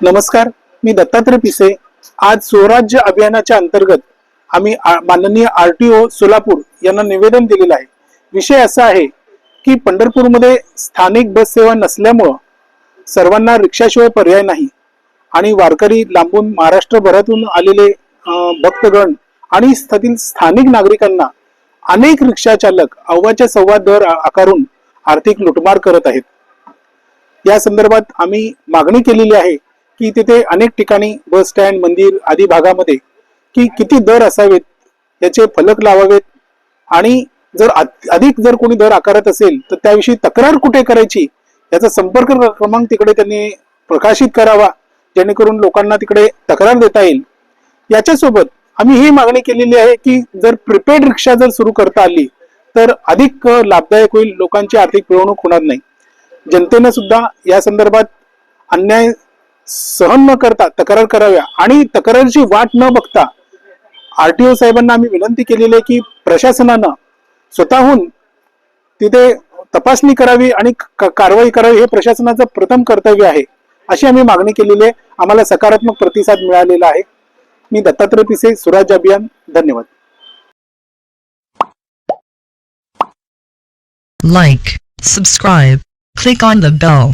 नमस्कार मी दत्तात्रय पिसे. आज स्वराज्य अभियानाच्या अंतर्गत आम्ही आ- माननीय आर टी ओ सोलापूर यांना निवेदन दिलेलं आहे. विषय असा आहे की पंढरपूरमध्ये स्थानिक बस सेवा नसल्यामुळं सर्वांना रिक्षाशिवाय पर्याय नाही आणि वारकरी लांबून महाराष्ट्रभरातून आलेले भक्तगण आणि तेथील स्थानिक नागरिकांना अनेक रिक्षा चालक अव्वाच्या सव्वा दर आकारून आर्थिक लुटमार करत आहेत. या संदर्भात आम्ही मागणी केलेली आहे की तिथे अनेक ठिकाणी बस स्टँड मंदिर आदी भागामध्ये की किती दर असावेत याचे फलक लावावेत? आणि जर अधिक जर कोणी दर आकारत असेल तर त्याविषयी तक्रार कुठे करायची? याचा संपर्क क्रमांक तिकडे त्यांनी प्रकाशित करावा जेणेकरून लोकांना तिकडे तक्रार देता येईल. याच्यासोबत आम्ही ही मागणी केलेली आहे की जर प्रिपेड रिक्षा जर सुरू करता आली तर अधिक लाभदायक होईल लोकांची आर्थिक पिळवणूक होणार नाही. जनतेनं सुद्धा या संदर्भात अन्याय सहन न करता तक्रार कराव्या आणि तक्रारीची वाट न बघता आरटीओ साहेबांना आम्ही विनंती केलेली आहे की प्रशासनानं स्वतःहून तिथे तपासणी करावी आणि कारवाई करावी हे प्रशासनाचं प्रथम कर्तव्य आहे अशी आम्ही मागणी केलेली आहे. आम्हाला सकारात्मक प्रतिसाद मिळालेला आहे. मी दत्तात्रय पिसे स्वराज्य अभियान. धन्यवाद. Like subscribe click on the bell